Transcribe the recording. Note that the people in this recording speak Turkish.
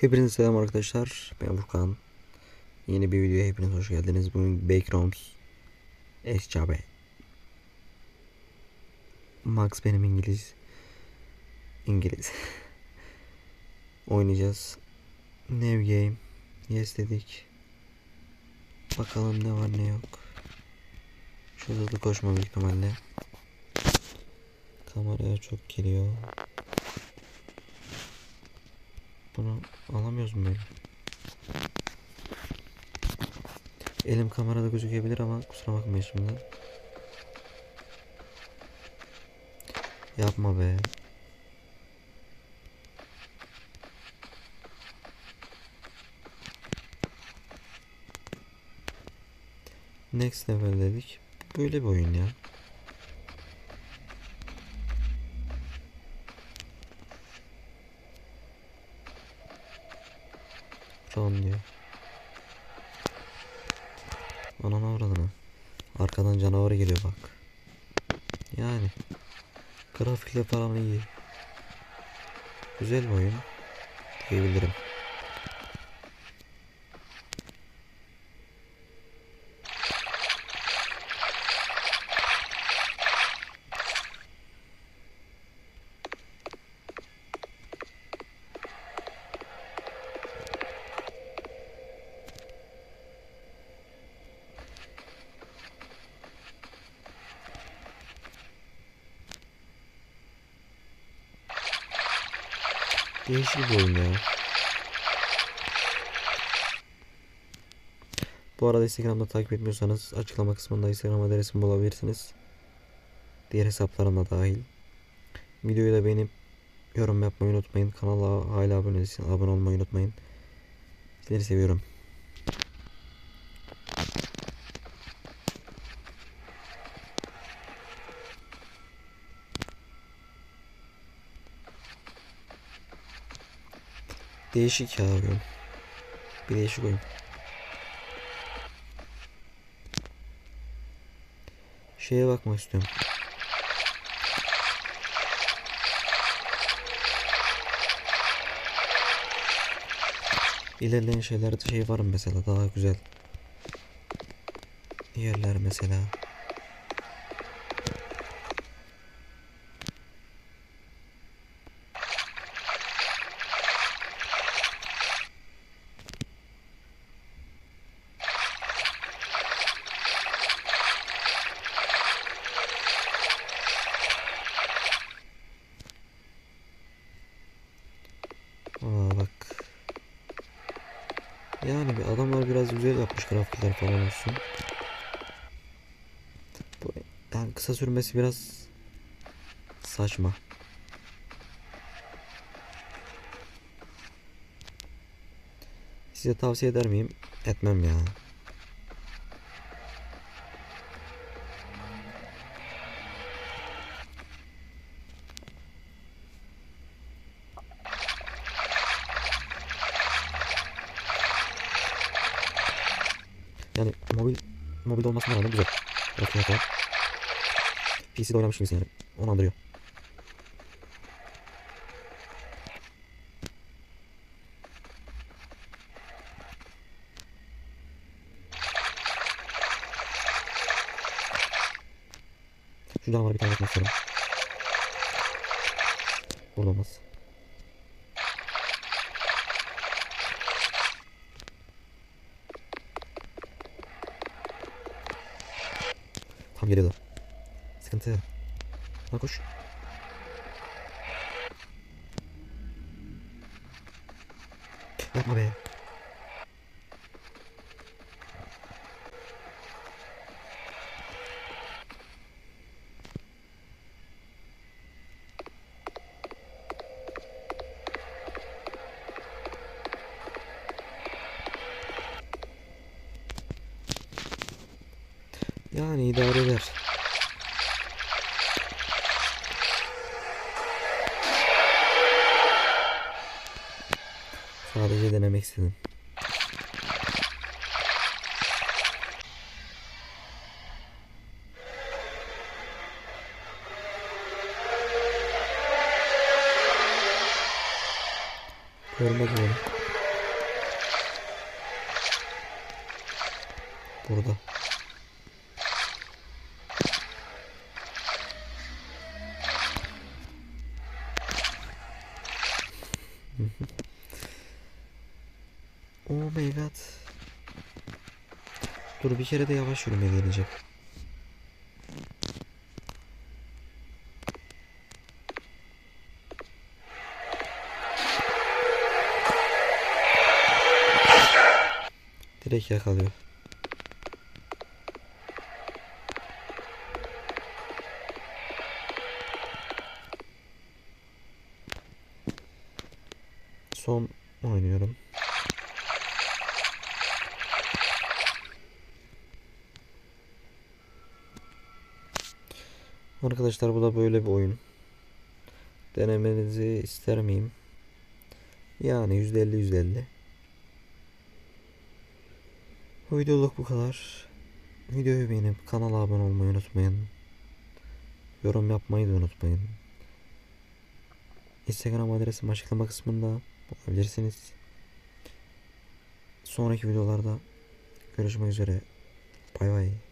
Hepinize selam arkadaşlar. Ben Furkan. Yeni bir videoya hepiniz hoş geldiniz. Bugün Backrooms Escabe. Max benim İngiliz. İngiliz. Oynayacağız. New game. Yes dedik. Bakalım ne var ne yok. Şu hızlı koşma büyük ihtimalle. Kameraya çok geliyor. Bunu alamıyoruz mu böyle? Elim kamerada gözükebilir ama kusura bakmayın şimdi. Yapma be. Next level dedik. Böyle bir oyun ya. Run diyor. Anana avradına. Arkadan canavar geliyor bak. Yani. Grafikle falan iyi. Güzel bir oyun. Diyebilirim. Değişik bir oyun ya. Bu arada Instagram'da takip etmiyorsanız açıklama kısmında Instagram adresimi bulabilirsiniz. Diğer hesaplarım da dahil. Videoyu da beğenip yorum yapmayı unutmayın. Kanala hala abone değilseniz abone olmayı unutmayın. Sizleri seviyorum. Değişik ya oyun. Bir değişik oyun. Şeye bakmak istiyorum. İlerleyen şeylerde şey var mı mesela daha güzel yerler mesela. Aa bak. Yani bir adamlar biraz güzel yapmış grafikler falan olsun. Bu yani kısa sürmesi biraz saçma. Size tavsiye eder miyim? Etmem ya. Yani mobil mobil olmasına rağmen güzel. Grafik falan. PC'de oynamış gibisin yani. Onu andırıyor. Şu canavarı bir tane atmak istiyorum. Burada olmaz. Tam geliyordu. Sıkıntı. Lan koş. Yapma be. Yani idare eder. Sadece denemek istedim. Görmedim onu. Burada. Oh my god. Dur bir kere de yavaş yürüme deneyeceğim. Direkt yakalıyor. Son oynuyorum. Arkadaşlar bu da böyle bir oyun. Denemenizi ister miyim? Yani %50 %50. Bu videoluk bu kadar. Videoyu beğenip kanala abone olmayı unutmayın. Yorum yapmayı da unutmayın. Instagram adresim açıklama kısmında bulabilirsiniz. Sonraki videolarda görüşmek üzere. Bay bay.